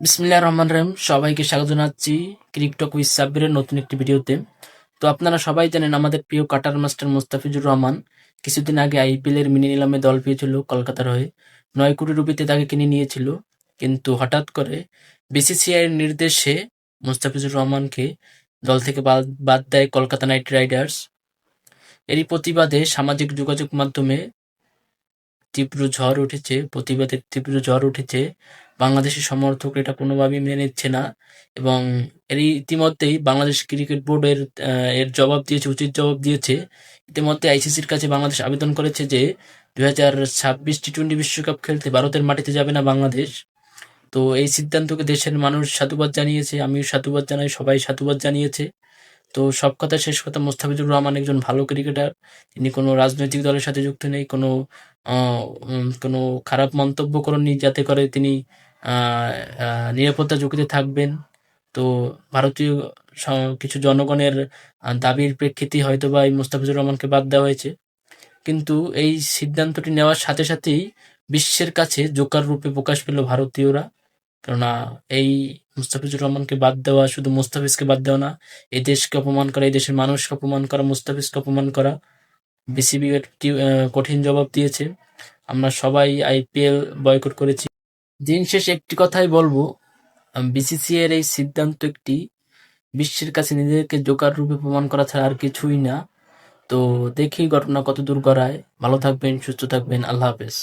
বিসমিল্লাহ রহমান রহিম। সবাইকে স্বাগত জানাচ্ছি ক্রিকটক উইথ সাব্বিরের নতুন একটি ভিডিওতে। তো আপনারা সবাই জানেন আমাদের প্রিয় কাটার মাস্টার মুস্তাফিজুর রহমান কিছুদিন আগে আইপিএল এর মিনি নিলামে দল পেয়েছিল কলকাতার হয়ে। নয় কোটি রুপিতে তাকে কিনে নিয়েছিল। কিন্তু হঠাৎ করে বিসিসিআই এর নির্দেশে মুস্তাফিজুর রহমানকে দল থেকে বাদ বাদ দেয় কলকাতা নাইট রাইডার্স। এরই প্রতিবাদে সামাজিক যোগাযোগ মাধ্যমে তীব্র ঝড় উঠেছে, প্রতিবাদের তীব্র ঝড় উঠেছে। বাংলাদেশের সমর্থক এটা কোনোভাবেই মেনে নিচ্ছে না এবং এর ইতিমধ্যেই বাংলাদেশ ক্রিকেট বোর্ড এর জবাব দিয়েছে, উচিত জবাব দিয়েছে। ইতিমধ্যে আইসিসির কাছে বাংলাদেশ আবেদন করেছে যে দুই হাজার ছাব্বিশ টি টোয়েন্টি বিশ্বকাপ খেলতে ভারতের মাটিতে যাবে না বাংলাদেশ। তো এই সিদ্ধান্তকে দেশের মানুষ সাধুবাদ জানিয়েছে, আমিও সাধুবাদ জানাই, সবাই সাধুবাদ জানিয়েছে। তো সব কথা শেষ কথা মোস্তাফিজুর রহমান একজন ভালো ক্রিকেটার তিনি কোনো রাজনৈতিক দলের সাথে যুক্ত নেই, কোনো কোনো খারাপ মন্তব্য করেননি যাতে করে তিনি নিরাপত্তা ঝুঁকিতে থাকবেন। তো ভারতীয় কিছু জনগণের দাবির প্রেক্ষিতে হয়তো বা এই মুস্তাফিজুর রহমানকে বাদ দেওয়া হয়েছে। কিন্তু এই সিদ্ধান্তটি নেওয়ার সাথে সাথেই বিশ্বের কাছে জোকার রূপে প্রকাশ পেল ভারতীয়রা। কেননা এই মুস্তাফিজুর রহমানকে বাদ দেওয়া, শুধু মুস্তাফিজকে বাদ দেওয়া না, এই দেশকে অপমান করা, এই দেশের মানুষকে অপমান করা, মুস্তাফিজকে অপমান করা বিসিবি কঠিন জবাব দিয়েছে। আমরা সবাই আইপিএল বয়কট করেছি। দিন শেষে একটি কথাই বলব বিসিসিআই এর এই সিদ্ধান্ত একটি বিশ্বের কাছে নিজেদেরকে জোকার রূপে প্রমাণ করা ছাড়া আর কিছুই না। তো দেখি ঘটনা কত দূর গড়ায়। ভালো থাকবেন, সুস্থ থাকবেন, আল্লাহ হাফেজ।